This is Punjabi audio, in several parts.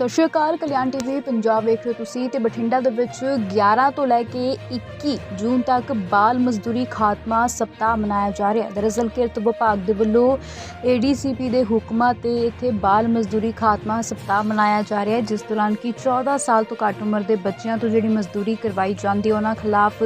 ਸਤਿ ਸ਼੍ਰੀ ਅਕਾਲ, ਕਲਿਆਣ ਟੀਵੀ ਪੰਜਾਬ ਵੇਖ ਰਹੇ ਹੋ ਤੁਸੀਂ ਤੇ ਬਠਿੰਡਾ ਦੇ ਵਿੱਚ 11 ਤੋਂ ਲੈ ਕੇ 21 ਜੂਨ ਤੱਕ ਬਾਲ ਮਜ਼ਦੂਰੀ ਖਾਤਮਾ ਸਪਤਾਹ ਮਨਾਇਆ ਜਾ ਰਿਹਾ। ਹੈ ਦਰਅਸਲ ਕਿਰਤ ਵਿਭਾਗ ਦੇ ਵੱਲੋਂ ਏਡੀਸੀਪੀ ਦੇ ਹੁਕਮਾਂ ਤੇ ਇੱਥੇ ਬਾਲ ਮਜ਼ਦੂਰੀ ਖਾਤਮਾ ਸਪਤਾਹ ਮਨਾਇਆ ਜਾ ਰਿਹਾ ਹੈ, ਜਿਸ ਦੌਰਾਨ ਕਿ 14 ਸਾਲ ਤੋਂ ਘੱਟ ਉਮਰ ਦੇ ਬੱਚਿਆਂ ਤੋਂ ਜਿਹੜੀ ਮਜ਼ਦੂਰੀ ਕਰਵਾਈ ਜਾਂਦੀ ਹੈ, ਉਹਨਾਂ ਖਿਲਾਫ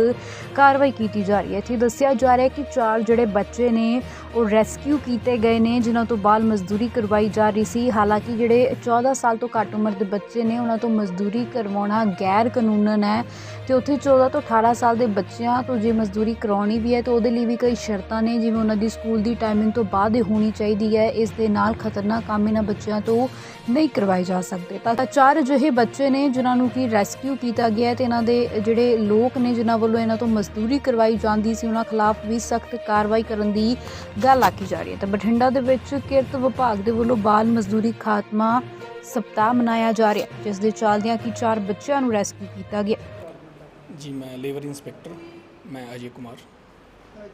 ਕਾਰਵਾਈ ਕੀਤੀ ਜਾ ਰਹੀ ਹੈ। ਇੱਥੇ ਦੱਸਿਆ ਜਾ ਰਿਹਾ ਹੈ ਕਿ ਚਾਰ ਜਿਹੜੇ ਬੱਚੇ ਨੇ, ਉਹ ਰੈਸਕਿਊ ਕੀਤੇ ਗਏ ਨੇ, ਜਿਨ੍ਹਾਂ ਤੋਂ ਬਾਲ ਮਜ਼ਦੂਰੀ ਕਰਵਾਈ ਜਾ ਰਹੀ ਸੀ। ਹਾਲਾਂਕਿ ਜਿਹੜੇ 14 ਸਾਲ ਤੋਂ ਘੱਟ ਉਮਰ ਦੇ ਬੱਚੇ ਨੇ, ਉਹਨਾਂ ਤੋਂ ਮਜ਼ਦੂਰੀ ਕਰਵਾਉਣਾ ਗੈਰ ਕਾਨੂੰਨ ਹੈ ਤੇ ਉੱਥੇ 14 ਤੋਂ 18 ਸਾਲ ਦੇ ਬੱਚਿਆਂ ਤੋਂ ਜੇ ਮਜ਼ਦੂਰੀ ਕਰਾਉਣੀ ਵੀ ਹੈ, ਤਾਂ ਉਹਦੇ ਲਈ ਵੀ ਕਈ ਸ਼ਰਤਾਂ ਨੇ, ਜਿਵੇਂ ਉਹਨਾਂ ਦੀ ਸਕੂਲ ਦੀ ਟਾਈਮਿੰਗ ਤੋਂ ਬਾਅਦ ਹੀ ਹੋਣੀ ਚਾਹੀਦੀ ਹੈ, ਇਸ ਦੇ ਨਾਲ ਖਤਰਨਾਕ ਕੰਮ ਇਹਨਾਂ ਬੱਚਿਆਂ ਤੋਂ ਨਹੀਂ ਕਰਵਾਏ ਜਾ ਸਕਦੇ। ਤਾਂ ਚਾਰ ਅਜਿਹੇ ਬੱਚੇ ਨੇ ਜਿਨ੍ਹਾਂ ਨੂੰ ਕੀ ਰੈਸਕਿਊ ਕੀਤਾ ਗਿਆ ਹੈ ਤੇ ਇਹਨਾਂ ਦੇ ਜਿਹੜੇ ਲੋਕ ਨੇ, ਜਿਨ੍ਹਾਂ ਵੱਲੋਂ ਇਹਨਾਂ ਤੋਂ ਮਜ਼ਦੂਰੀ ਕਰਵਾਈ ਜਾਂਦੀ ਸੀ, ਉਹਨਾਂ ਖਿਲਾਫ ਵੀ ਸਖਤ ਕਾਰਵਾਈ ਕਰਨ ਦੀ ਗੱਲ ਆਖੀ ਜਾ ਰਹੀ ਹੈ। ਤਾਂ ਬਠਿੰਡਾ ਦੇ ਵਿੱਚ ਕਿਰਤ ਵਿਭਾਗ ਦੇ ਵੱਲੋਂ ਬਾਲ ਮਜ਼ਦੂਰੀ ਖਾਤਮਾ ਸਪਤਾਹ ਮਨਾਇਆ ਜਾ ਰਿਹਾ ਹੈ, ਜਿਸ ਦੇ ਚੱਲਦਿਆਂ ਕਿ ਚਾਰ ਬੱਚਿਆਂ ਨੂੰ ਰੈਸਕਿਊ ਕੀਤਾ ਗਿਆ। ਜੀ ਮੈਂ ਲੇਬਰ ਇੰਸਪੈਕਟਰ ਮੈਂ ਅਜੇ ਕੁਮਾਰ।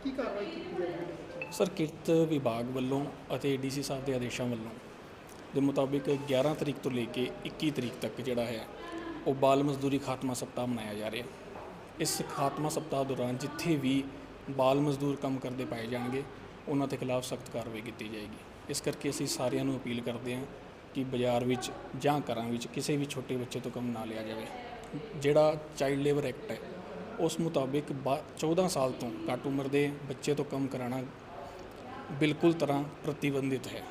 ਕੀ ਕਾਰਵਾਈ ਕੀਤੀ ਜਾਏਗੀ ਸਰ ਕਿਰਤ ਵਿਭਾਗ ਵੱਲੋਂ ਅਤੇ ਡੀਸੀ ਸਾਹਿਬ ਦੇ ਆਦੇਸ਼ਾਂ ਵੱਲੋਂ ਦੇ ਮੁਤਾਬਿਕ 11 ਤਰੀਕ ਤੋਂ ਲੈ ਕੇ 21 ਤਰੀਕ ਤੱਕ ਜਿਹੜਾ ਹੈ ਉਹ ਬਾਲ ਮਜ਼ਦੂਰੀ ਖਾਤਮਾ ਸਪਤਾਹ ਮਨਾਇਆ ਜਾ ਰਿਹਾ ਇਸ ਖਾਤਮਾ ਸਪਤਾਹ ਦੌਰਾਨ ਜਿੱਥੇ ਵੀ ਬਾਲ ਮਜ਼ਦੂਰ ਕੰਮ ਕਰਦੇ ਪਾਏ ਜਾਣਗੇ ਉਹਨਾਂ ਦੇ ਖਿਲਾਫ ਸਖਤ ਕਾਰਵਾਈ ਕੀਤੀ ਜਾਏਗੀ। ਇਸ ਕਰਕੇ ਅਸੀਂ ਸਾਰਿਆਂ ਨੂੰ ਅਪੀਲ ਕਰਦੇ ਹਾਂ ਕਿ ਬਾਜ਼ਾਰ ਵਿੱਚ ਜਾਂ ਘਰਾਂ ਵਿੱਚ ਕਿਸੇ ਵੀ ਛੋਟੇ ਬੱਚੇ ਤੋਂ ਕੰਮ ਨਾ ਲਿਆ ਜਾਵੇ। ਜਿਹੜਾ ਚਾਈਲਡ ਲੇਬਰ ਐਕਟ ਹੈ, ਉਸ ਮੁਤਾਬਿਕ ਬਾ- 14 ਸਾਲ ਤੋਂ ਘੱਟ ਉਮਰ ਦੇ ਬੱਚੇ ਤੋਂ ਕੰਮ ਕਰਾਉਣਾ ਬਿਲਕੁਲ ਤਰ੍ਹਾਂ ਪ੍ਰਤੀਬੰਧਿਤ ਹੈ।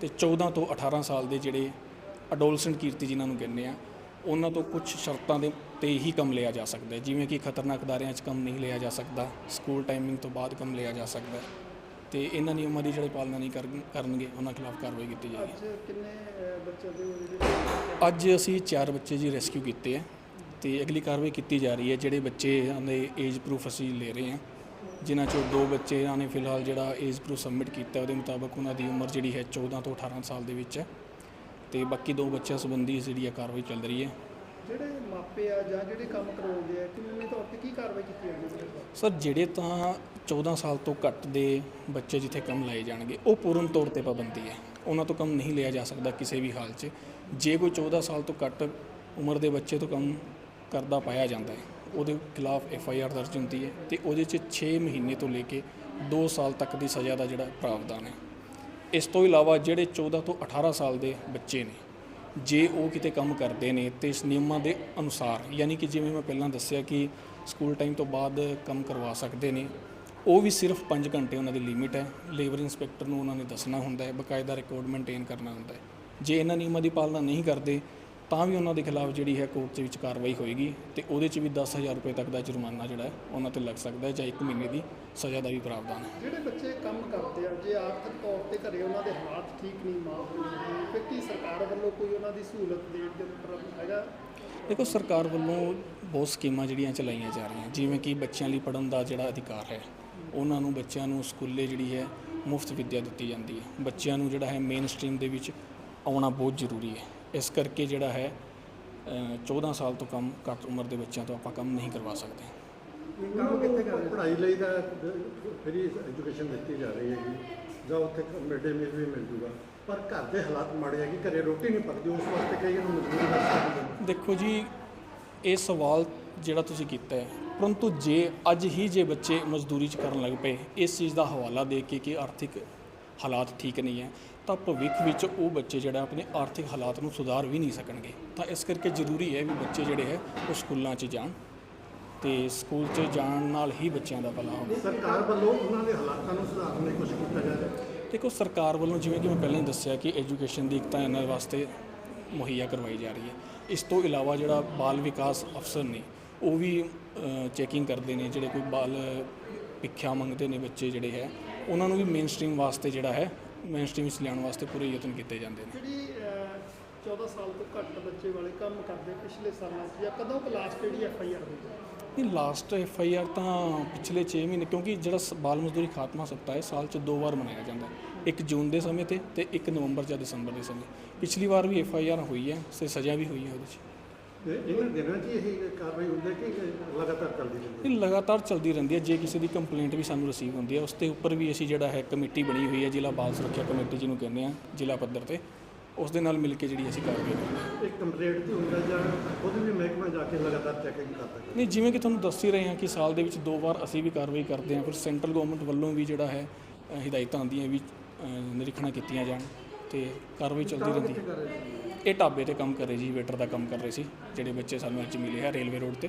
ਤੇ 14 ਤੋਂ 18 ਸਾਲ ਦੇ ਜਿਹੜੇ ਅਡੋਲਸੈਂਟ ਕੀਰਤੀ ਜਿਨ੍ਹਾਂ ਨੂੰ ਕਹਿੰਦੇ ਆ, ਉਹਨਾਂ ਤੋਂ ਕੁਝ ਸ਼ਰਤਾਂ ਦੇ ਤੇ ਹੀ ਕੰਮ ਲਿਆ ਜਾ ਸਕਦਾ ਜਿਵੇਂ ਕਿ ਖਤਰਨਾਕ ਅਦਾਰਿਆਂ 'ਚ ਕੰਮ ਨਹੀਂ ਲਿਆ ਜਾ ਸਕਦਾ ਸਕੂਲ ਟਾਈਮਿੰਗ ਤੋਂ ਬਾਅਦ ਕੰਮ ਲਿਆ ਜਾ ਸਕਦਾ ਤੇ ਇਹਨਾਂ ਨਿਯਮਾਂ ਦੀ ਜਿਹੜੇ ਪਾਲਣਾ ਨਹੀਂ ਕਰਨ- ਕਰਨਗੇ ਉਹਨਾਂ ਖਿਲਾਫ ਕਾਰਵਾਈ ਕੀਤੀ ਜਾਏਗੀ। ਅੱਜ ਕਿੰਨੇ ਅਹ, ਬੱਚਿਆਂ ਦੇ ਜਿਹੜੇ? ਅੱਜ ਅਸੀਂ ਚਾਰ ਬੱਚੇ ਜੀ ਰੈਸਕਿਊ ਕੀਤੇ ਆ ਤੇ ਅਗਲੀ ਕਾਰਵਾਈ ਕੀਤੀ ਜਾ ਰਹੀ ਹੈ ਜਿਹੜੇ ਬੱਚੇ ਦੇ ਏਜ ਪ੍ਰੂਫ ਅਸੀਂ ਲੈ ਰਹੇ ਹਾਂ। ਜਿਨ੍ਹਾਂ ਚੋਂ ਦੋ ਬੱਚਿਆਂ ਨੇ ਫਿਲਹਾਲ ਜਿਹੜਾ ਏਜ ਪ੍ਰੂਫ ਸਬਮਿਟ ਕੀਤਾ ਉਹਦੇ ਮੁਤਾਬਕ ਉਹਨਾਂ ਦੀ ਉਮਰ ਜਿਹੜੀ ਹੈ 14 ਤੋਂ 18 ਸਾਲ ਦੇ ਵਿੱਚ ਹੈ। ਤੇ ਬਾਕੀ ਦੋ ਬੱਚਿਆਂ ਸੰਬੰਧੀ ਜਿਹੜੀ ਹੈ ਕਾਰਵਾਈ ਚੱਲ ਰਹੀ ਹੈ। ਜਿਹੜੇ ਮਾਪੇ ਆ ਜਾਂ ਜਿਹੜੇ ਕੰਮ ਕਰਾਉਂਦੇ ਆ ਕਾਨੂੰਨੀ ਤੌਰ ਤੇ ਕੀ ਕਾਰਵਾਈ ਕੀਤੀ ਜਾਏਗੀ? ਸਰ ਜਿਹੜੇ ਤਾਂ 14 ਸਾਲ ਤੋਂ ਘੱਟ ਦੇ ਬੱਚੇ ਜਿੱਥੇ ਕੰਮ ਲਾਏ ਜਾਣਗੇ, ਉਹ ਪੂਰਨ ਤੌਰ ਤੇ ਪਾਬੰਦੀ ਹੈ। ਉਹਨਾਂ ਤੋਂ ਕੰਮ ਨਹੀਂ ਲਿਆ ਜਾ ਸਕਦਾ ਕਿਸੇ ਵੀ ਹਾਲ 'ਚ। ਜੇ ਕੋਈ 14 ਸਾਲ ਤੋਂ ਘੱਟ ਉਮਰ ਦੇ ਬੱਚੇ ਤੋਂ ਕੰਮ ਕਰਦਾ ਪਾਇਆ ਜਾਂਦਾ ਹੈ, ਉਹਦੇ ਖਿਲਾਫ ਐਫ ਆਈ ਆਰ ਦਰਜ ਹੁੰਦੀ ਹੈ ਤੇ ਉਹਦੇ 'ਚ 6 ਮਹੀਨੇ ਤੋਂ ਲੈ ਕੇ 2 ਸਾਲ ਤੱਕ ਦੀ ਸਜ਼ਾ ਦਾ ਜਿਹੜਾ ਪ੍ਰਾਵਧਾਨ ਹੈ। ਇਸ ਤੋਂ ਇਲਾਵਾ ਜਿਹੜੇ 14 ਤੋਂ 18 ਸਾਲ ਦੇ ਬੱਚੇ ਨੇ, ਜੇ ਉਹ ਕਿਤੇ ਕੰਮ ਕਰਦੇ ਨੇ ਤੇ ਇਸ ਨਿਯਮਾਂ ਦੇ ਅਨੁਸਾਰ, ਯਾਨੀ ਕਿ ਜਿਵੇਂ ਮੈਂ ਪਹਿਲਾਂ ਦੱਸਿਆ ਕਿ ਸਕੂਲ ਟਾਈਮ ਤੋਂ ਬਾਅਦ ਕੰਮ ਕਰਵਾ ਸਕਦੇ ਨੇ ਉਹ ਵੀ ਸਿਰਫ 5 ਘੰਟੇ ਉਹਨਾਂ ਦੀ ਲਿਮਿਟ ਹੈ। ਲੇਬਰ ਇੰਸਪੈਕਟਰ ਨੂੰ ਉਹਨਾਂ ਨੇ ਦੱਸਣਾ ਹੁੰਦਾ ਹੈ ਬਕਾਇਦਾ ਰਿਕਾਰਡ ਮੇਨਟੇਨ ਕਰਨਾ ਹੁੰਦਾ ਹੈ। ਜੇ ਇਹਨਾਂ ਨਿਯਮਾਂ ਦੀ ਪਾਲਣਾ ਨਹੀਂ ਕਰਦੇ ਤਾਂ ਵੀ ਉਹਨਾਂ ਦੇ ਖਿਲਾਫ ਜਿਹੜੀ ਹੈ ਕੋਰਟ ਦੇ ਵਿੱਚ ਕਾਰਵਾਈ ਹੋਏਗੀ ਤੇ ਉਹਦੇ 'ਚ ਵੀ 10000 ਰੁਪਏ ਤੱਕ ਦਾ ਜੁਰਮਾਨਾ ਜਿਹੜਾ ਹੈ ਉਹਨਾਂ ਤੇ ਲੱਗ ਸਕਦਾ ਹੈ ਜਾਂ 1 ਮਹੀਨੇ ਦੀ ਸਜ਼ਾ ਦਾ ਵੀ ਪ੍ਰਾਵਧਾਨ ਹੈ। ਜਿਹੜੇ ਬੱਚੇ ਕੰਮ ਕਰਦੇ ਆ ਜੇ ਆਰਥਿਕ ਤੌਰ ਤੇ ਘਰੇ ਉਹਨਾਂ ਦੇ ਹਾਲਾਤ ਠੀਕ ਨਹੀਂ ਮਾਂ ਪਿਓ ਦੇ ਫਿਰ ਕੀ ਸਰਕਾਰ ਵੱਲੋਂ ਕੋਈ ਉਹਨਾਂ ਦੀ ਸਹੂਲਤ ਦੇਣ ਦੇ ਉੱਪਰ ਹੈਗਾ? ਦੇਖੋ ਸਰਕਾਰ ਵੱਲੋਂ ਬਹੁਤ ਸਕੀਮਾਂ ਜਿਹੜੀਆਂ ਚਲਾਈਆਂ ਜਾ ਰਹੀਆਂ ਜਿਵੇਂ ਕਿ ਬੱਚਿਆਂ ਲਈ ਪੜ੍ਹਨ ਦਾ ਜਿਹੜਾ ਅਧਿਕਾਰ ਹੈ ਉਹਨਾਂ ਨੂੰ ਬੱਚਿਆਂ ਨੂੰ ਸਕੂਲੇ ਜਿਹੜੀ ਹੈ ਮੁਫਤ ਵਿੱਦਿਆ ਦਿੱਤੀ ਜਾਂਦੀ ਹੈ। ਬੱਚਿਆਂ ਨੂੰ ਜਿਹੜਾ ਹੈ ਮੇਨ ਸਟਰੀਮ ਦੇ ਵਿੱਚ ਆਉਣਾ ਬਹੁਤ ਜ਼ਰੂਰੀ ਹੈ। ਇਸ ਕਰਕੇ ਜਿਹੜਾ ਹੈ ਅ, 14 ਸਾਲ ਤੋਂ ਕਮ ਘੱਟ ਉਮਰ ਦੇ ਬੱਚਿਆਂ ਤੋਂ ਆਪਾਂ ਕੰਮ ਨਹੀਂ ਕਰਵਾ ਸਕਦੇ। ਕੰਮ ਕਿੱਥੇ ਕਰਦੇ? ਪੜ੍ਹਾਈ ਲਈ ਤਾਂ ਫਰੀ ਐਜੂਕੇਸ਼ਨ ਦਿੱਤੀ ਜਾ ਰਹੀ ਹੈਗੀ। ਜਾਂ ਉੱਥੇ ਮਿਡ ਡੇ ਮੀਲ ਵੀ ਮਿਲ ਜੂਗਾ। ਪਰ ਘਰ ਦੇ ਹਾਲਾਤ ਮਾੜੇ ਹੈ ਕਿ ਘਰੇ ਰੋਟੀ ਨਹੀਂ ਪੱਕਦੀ ਉਸ ਵਾਸਤੇ ਕਈ ਨੂੰ ਮਜਬੂਰੀ ਕਰ ਸਕਦੇ ਦੇਖੋ ਜੀ ਇਹ ਸਵਾਲ ਜਿਹੜਾ ਤੁਸੀਂ ਕੀਤਾ ਹੈ ਪਰੰਤੂ ਜੇ ਅੱਜ ਹੀ ਜੇ ਬੱਚੇ ਮਜ਼ਦੂਰੀ ਚ ਕਰਨ ਲੱਗ ਪਏ ਇਸ ਚੀਜ਼ ਦਾ ਹਵਾਲਾ ਦੇ ਕੇ ਕਿ ਆਰਥਿਕ ਹਾਲਾਤ ਠੀਕ ਨਹੀਂ ਹੈ ਤਾਂ ਭਵਿੱਖ ਵਿੱਚ ਉਹ ਬੱਚੇ ਜਿਹੜਾ ਆਪਣੇ ਆਰਥਿਕ ਹਾਲਾਤ ਨੂੰ ਸੁਧਾਰ ਵੀ ਨਹੀਂ ਸਕਣਗੇ। ਤਾਂ ਇਸ ਕਰਕੇ ਜ਼ਰੂਰੀ ਹੈ ਵੀ ਬੱਚੇ ਜਿਹੜੇ ਹੈ ਉਹ ਸਕੂਲਾਂ 'ਚ ਜਾਣ ਤੇ ਸਕੂਲ 'ਚ ਜਾਣ ਨਾਲ ਹੀ ਬੱਚਿਆਂ ਦਾ ਭਲਾ ਹੋਵੇ। ਸਰਕਾਰ ਵੱਲੋਂ ਉਹਨਾਂ ਦੇ ਹਾਲਾਤਾਂ ਨੂੰ ਸੁਧਾਰਨ ਲਈ ਕੁਝ ਕੀਤਾ ਜਾ ਰਿਹਾ ਦੇਖੋ ਸਰਕਾਰ ਵੱਲੋਂ ਜਿਵੇਂ ਕਿ ਮੈਂ ਪਹਿਲਾਂ ਹੀ ਦੱਸਿਆ ਕਿ ਐਜੂਕੇਸ਼ਨ ਦੀ ਇੱਕ ਤਾਂ ਇਹਨਾਂ ਵਾਸਤੇ ਮੁਹੱਈਆ ਕਰਵਾਈ ਜਾ ਰਹੀ ਹੈ। ਇਸ ਤੋਂ ਇਲਾਵਾ ਜਿਹੜਾ ਬਾਲ ਵਿਕਾਸ ਅਫਸਰ ਨੇ ਉਹ ਵੀ ਚੈਕਿੰਗ ਕਰਦੇ ਨੇ ਜਿਹੜੇ ਕੋਈ ਬਾਲ ਭਿੱਖਿਆ ਮੰਗਦੇ ਨੇ ਬੱਚੇ ਜਿਹੜੇ ਹੈ ਉਹਨਾਂ ਨੂੰ ਵੀ ਮੇਨ ਸਟ੍ਰੀਮ ਵਾਸਤੇ ਜਿਹੜਾ ਹੈ ਮੇਨ ਸਟ੍ਰੀਮ ਵਿੱਚ ਲਿਆਉਣ ਵਾਸਤੇ ਪੂਰੇ ਯਤਨ ਕੀਤੇ ਜਾਂਦੇ ਨੇ। ਜਿਹੜੀ ਅਹ, 14 ਸਾਲ ਤੋਂ ਘੱਟ ਬੱਚੇ ਵਾਲੇ ਕੰਮ ਕਰਦੇ ਪਿਛਲੇ ਸਾਲਾਂ 'ਚ ਜਾਂ ਕਦੋਂ ਕੁ ਲਾਸਟ ਜਿਹੜੀ ਐਫ ਆਈ ਆਰ ਹੋਈ ਨਹੀਂ ਲਾਸਟ ਐਫ ਆਈ ਆਰ ਤਾਂ ਪਿਛਲੇ 6 ਮਹੀਨੇ ਕਿਉਂਕਿ ਜਿਹੜਾ ਬਾਲ ਮਜ਼ਦੂਰੀ ਖਾਤਮਾ ਸਪਤਾਹ ਹੈ ਸਾਲ 'ਚ ਦੋ ਵਾਰ ਮਨਾਇਆ ਜਾਂਦਾ ਹੈ। ਇੱਕ ਜੂਨ ਦੇ ਸਮੇਂ ਤੇ ਤੇ ਇੱਕ ਨਵੰਬਰ ਜਾਂ ਦਸੰਬਰ ਦੇ ਸਮੇਂ। ਪਿਛਲੀ ਵਾਰ ਵੀ ਐਫ ਆਈ ਆਰ ਹੋਈ ਹੈ ਤੇ ਸਜ਼ਾ ਵੀ ਹੋਈ ਹੈ ਉਹਦੇ 'ਚ। ਤੇ ਇਹਨਾਂ ਦਿਨਾਂ 'ਚ ਹੀ ਇਹ ਕਾਰਵਾਈ ਹੁੰਦੀ ਹੈ ਕਿ ਲਗਾਤਾਰ ਚੱਲਦੀ ਰਹਿੰਦੀ ਇਹ ਲਗਾਤਾਰ ਚੱਲਦੀ ਰਹਿੰਦੀ ਹੈ। ਜੇ ਕਿਸੇ ਦੀ ਕੰਪਲੇਂਟ ਵੀ ਸਾਨੂੰ ਰਿਸੀਵ ਹੁੰਦੀ ਹੈ ਉਸ ਦੇ ਉੱਪਰ ਵੀ ਅਸੀਂ ਜਿਹੜਾ ਹੈ ਕਮੇਟੀ ਬਣੀ ਹੋਈ ਹੈ ਜ਼ਿਲ੍ਹਾ ਬਾਲ ਸੁਰੱਖਿਆ ਕਮੇਟੀ ਜਿਹਨੂੰ ਕਹਿੰਦੇ ਆ ਜ਼ਿਲ੍ਹਾ ਪੱਧਰ ਤੇ। ਉਸ ਦੇ ਨਾਲ ਮਿਲ ਕੇ ਜਿਹੜੀ ਅਸੀਂ ਕਾਰਵਾਈ ਕਰਾਂਗੇ ਇੱਕ ਕੰਪਲੇਂਟ ਦੀ ਹੁੰਦਾ ਜਾਂ ਖੁਦ ਵੀ ਮਹਿਕਮਾ ਜਾ ਕੇ ਲਗਾਤਾਰ ਚੈਕਿੰਗ ਕਰਦਾ ਨਹੀਂ ਜਿਵੇਂ ਕਿ ਤੁਹਾਨੂੰ ਦੱਸ ਹੀ ਰਹੇ ਹਾਂ ਕਿ ਸਾਲ ਦੇ ਵਿੱਚ ਦੋ ਵਾਰ ਅਸੀਂ ਵੀ ਕਾਰਵਾਈ ਕਰਦੇ ਹਾਂ। ਫਿਰ ਸੈਂਟਰਲ ਗਵਰਨਮੈਂਟ ਵੱਲੋਂ ਵੀ ਜਿਹੜਾ ਹੈ ਹਦਾਇਤਾਂ ਆਉਂਦੀਆਂ ਵੀ ਨਿਰੀਖਣਾਂ ਕੀਤੀਆਂ ਜਾਣ ਤੇ ਕਾਰਵਾਈ ਚੱਲਦੀ ਰਹਿੰਦੀ। ਹੈ ਇਹ ਢਾਬੇ ਤੇ ਕੰਮ ਕਰ ਰਹੇ ਜੀ ਵੇਟਰ ਦਾ ਕੰਮ ਕਰ ਰਹੇ ਸੀ ਜਿਹੜੇ ਬੱਚੇ ਸਾਨੂੰ ਅੱਜ ਮਿਲੇ ਹੈ ਰੇਲਵੇ ਰੋਡ ਤੇ।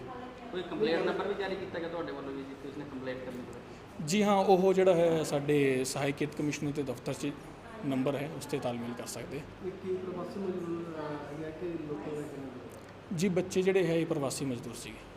ਕੋਈ ਕੰਪਲੇਂਟ ਨੰਬਰ ਵੀ ਜਾਰੀ ਕੀਤਾ ਗਿਆ ਤੁਹਾਡੇ ਵੱਲੋਂ ਵੀ ਜਿੱਥੇ ਉਸਨੇ ਕੰਪਲੇਂਟ ਕਰਨੀ ਹੋਵੇ ਜੀ ਹਾਂ ਉਹ ਜਿਹੜਾ ਹੈ ਸਾਡੇ ਸਹਾਇਕ ਕਿਰਤ ਕਮਿਸ਼ਨਰ ਦੇ ਦਫ਼ਤਰ 'ਚ ਨੰਬਰ ਹੈ ਉਸ ਤੇ ਤਾਲਮੇਲ ਕਰ ਸਕਦੇ ਕੀ ਪ੍ਰਵਾਸੀ ਮਜ਼ਦੂਰ ਹੈਗਾ ਕਿ ਲੋਕਾਂ ਦਾ ਜੀ ਬੱਚੇ ਜਿਹੜੇ ਹੈ ਇਹ ਪ੍ਰਵਾਸੀ ਮਜ਼ਦੂਰ ਸੀਗੇ।